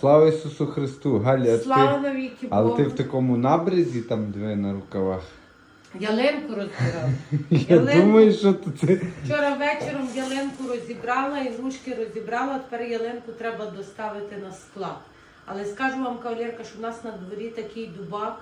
Слава Ісусу Христу! Галя, Слава ти, навіки але Богу. ти в такому набрізі там диви на рукавах. Ялинку розбирала. Я Ялинку. думаю, що це. Вчора вечором ялинку розібрала, ігрушки розібрала, тепер ялинку треба доставити на склад. Але скажу вам, кавалерка, що в нас на дворі такий дубак,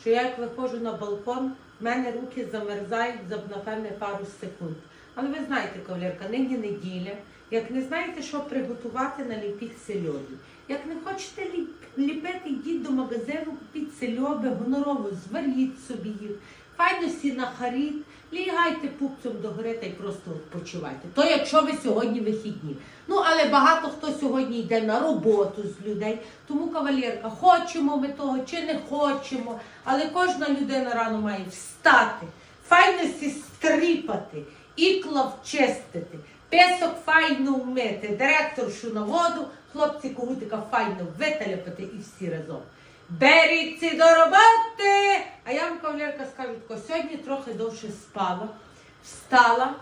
що я як виходжу на балкон, в мене руки замерзають за напевне пару секунд. Але ви знаєте, кавалерка, нині неділя. Як не знаєте, що приготувати, наліпіть сельодю. Як не хочете ліп- ліпити, йдіть до магазину, купіть сельоби, гонорово, зваріть собі їх. Файно сі нахаріть, лягайте пупцем до гори та й просто відпочивайте. То якщо ви сьогодні вихідні. Ну, але багато хто сьогодні йде на роботу з людей. Тому, кавалерка, хочемо ми того чи не хочемо, але кожна людина рано має встати, файно сі стріпати, ікла вчистити, песок файно вмити, директоршу на воду, хлопці когутика файно виталяпати і всі разом. Беріться до роботи! А я вам, кавалерка, скажу, тако, сьогодні трохи довше спала, встала,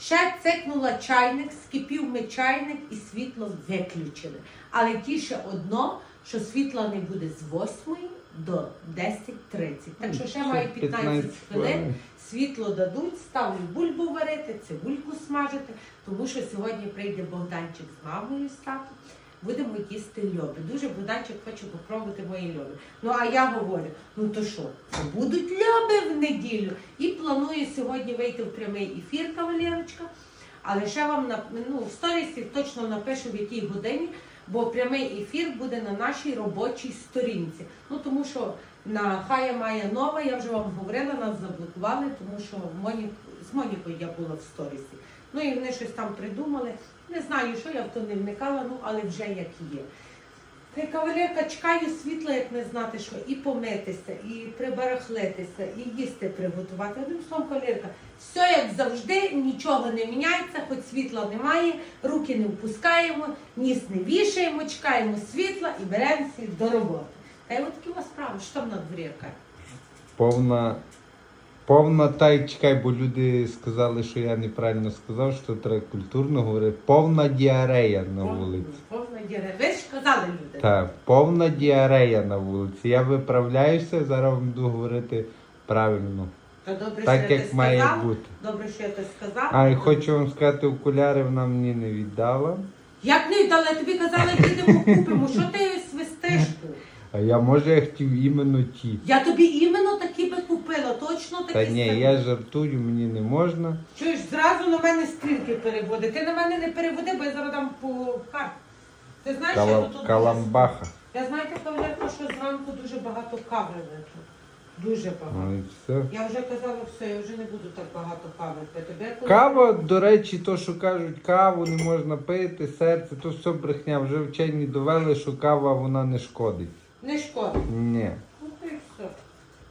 ще цикнула чайник, скипів ми чайник і світло виключили. Але тіше одно, що світла не буде з 8 до 10.30. Так що ще маю 15 хвилин. Світло дадуть, ставлю бульбу варити, цибульку смажити, тому що сьогодні прийде Богданчик з мамою з татом. Будемо їсти льоби. Дуже Богданчик хоче попробувати мої льоби. Ну а я говорю: ну то що, це будуть льоби в неділю. І планую сьогодні вийти в прямий ефір, кавалерочка. Але ще вам ну, в сторісі точно напишу в якій годині, бо прямий ефір буде на нашій робочій сторінці. Ну тому що на Хая Має нова, я вже вам говорила, нас заблокували, тому що Монік, з Монікою я була в сторісі. Ну і вони щось там придумали. Не знаю, що я в то не вникала, ну але вже як є. Та й кавалерка чекаю світла, як не знати що, і помитися, і прибарахлитися, і їсти приготувати. Одним словом, кавалерка, все як завжди, нічого не міняється, хоч світла немає, руки не впускаємо, ніс не вішаємо, чекаємо світла і беремося до роботи. Та й от такі у вас справи, що там на дворі яка? Повна. Повна та й чекай, бо люди сказали, що я неправильно сказав, що треба культурно говорити. Повна діарея на вулиці. Повна діре. Казали люди. Так, повна діарея на вулиці. Я виправляюся, зараз вам буду говорити правильно. Та добре, Так, що як те має сказала. бути. Добре, що я те сказала. А і хочу вам сказати, окуляри вона мені не віддала. Як не віддала, я тобі казала, підемо купимо. Що ти свистиш тут? А я може я хотів іменно ті. Я тобі іменно такі би купила, точно такі Та ні, самі. я жартую, мені не можна. Чуєш, зразу на мене стрілки переводи. Ти на мене не переводи, бо я зараз дам по карту. Ти знаєш, я Кала- тут. Каламбаха. Я знаєте, кавалерка, що зранку дуже багато кави випив. Дуже багато. Ну і все. Я вже казала все, я вже не буду так багато кави пити. Бо я коли- Кава, до речі, то, що кажуть, каву не можна пити, серце, то все брехня. Вже вчені довели, що кава вона не шкодить. Не шкода. Ні. Ну то і все.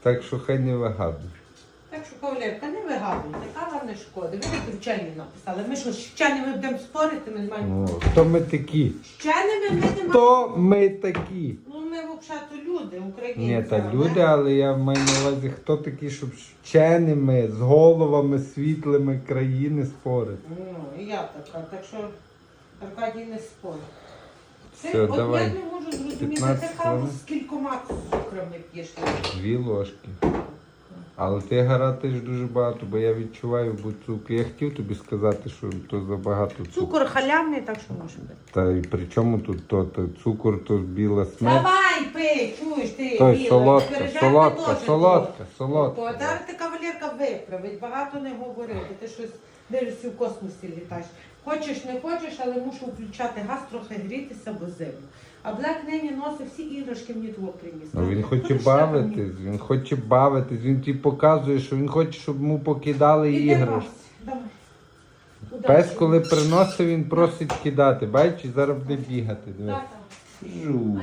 Так що хай не вигадуй. Так що, кавалерка, не вигадуйте, не шкода. Ви такі вчені написали. Ми що, з вченими будемо спорити, ми не маємо. Ну, то ми такі. З вченими ми не маємо. То ми такі. Ну, ми взагалі люди, українці. Ні, та люди, але я маю на увазі, хто такі, щоб з вченими, з головами світлими країни спорити. Ну, і я така, так що Аркадій не спорить. Ти, Все, от давай. я не можу зрозуміти, 15 ти каву хвилин. з кількома цукрами п'єш. Дві ложки. Але ти гаратиш дуже багато, бо я відчуваю бо цукор. Я хотів тобі сказати, що то забагато цукру. Цукор халявний, так що може бути. Та і при чому тут то, то цукор, то біла смерть. Давай, пий, чуєш ти, Той Біла, солодка, солодка, солодка, того. солодка. О, Зараз ти кавалерка виправить, багато не говори, бо ти щось дивишся в космосі літаєш. Хочеш, не хочеш, але мушу включати газ, трохи грітися, бо зимно. А Блек нині носить всі іграшки мені того приніс. Ну, він хоче ще мені. бавитись, він хоче бавитись, він тобі показує, що він хоче, щоб йому покидали давай. Пес, коли приносить, він просить кидати. Бачиш, зараз буде бігати. Диви. Так, так. Жу.